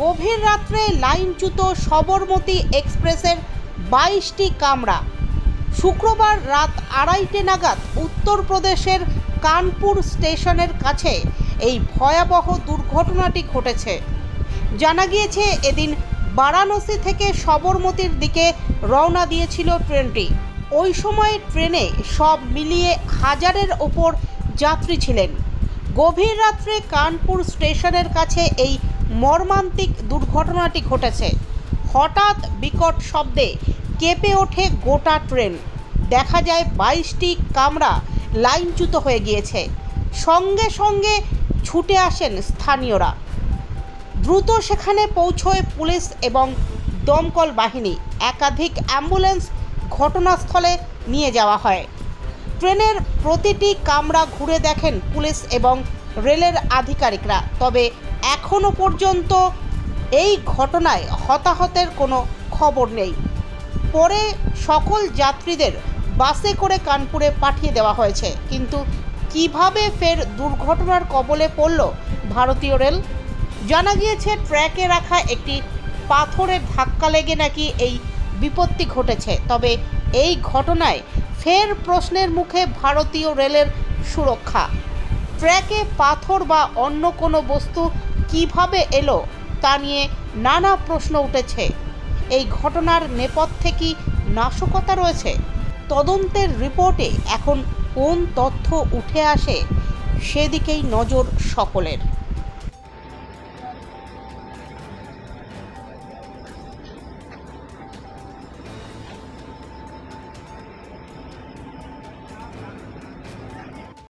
গভীর রাত্রে লাইনচ্যুত সবরমতী এক্সপ্রেসের বাইশটি কামরা। শুক্রবার রাত আড়াইটে নাগাদ উত্তরপ্রদেশের কানপুর স্টেশনের কাছে এই ভয়াবহ দুর্ঘটনাটি ঘটেছে। জানা গিয়েছে, এদিন বারাণসী থেকে সবরমতির দিকে রওনা দিয়েছিল ট্রেনটি। ওই সময় ট্রেনে সব মিলিয়ে হাজারের ওপর যাত্রী ছিলেন। গভীর রাত্রে কানপুর স্টেশনের কাছে এই মর্মান্তিক দুর্ঘটনাটি ঘটেছে। হঠাৎ বিকট শব্দে কেঁপে ওঠে গোটা ট্রেন। দেখা যায় বাইশটি কামরা লাইনচ্যুত হয়ে গিয়েছে। সঙ্গে সঙ্গে ছুটে আসেন স্থানীয়রা। দ্রুত সেখানে পৌঁছয় পুলিশ এবং দমকল বাহিনী। একাধিক অ্যাম্বুলেন্স ঘটনাস্থলে নিয়ে যাওয়া হয়। ট্রেনের প্রতিটি কামরা ঘুরে দেখেন পুলিশ এবং রেলের আধিকারিকরা। তবে এখনও পর্যন্ত এই ঘটনায় হতাহতের কোনো খবর নেই। পরে সকল যাত্রীদের বাসে করে কানপুরে পাঠিয়ে দেওয়া হয়েছে। কিন্তু কীভাবে ফের দুর্ঘটনার কবলে পড়ল ভারতীয় রেল? জানা গিয়েছে, ট্র্যাকে রাখা একটি পাথরের ধাক্কা লেগে নাকি এই বিপত্তি ঘটেছে। তবে এই ঘটনায় ফের প্রশ্নের মুখে ভারতীয় রেলের সুরক্ষা। ট্র্যাকে পাথর বা অন্য কোনো বস্তু কীভাবে এলো তা নিয়ে নানা প্রশ্ন উঠেছে। এই ঘটনার নেপথ্যে কি নাশকতা রয়েছে? তদন্তের রিপোর্টে এখন কোন তথ্য উঠে আসে সেদিকেই নজর সকলের।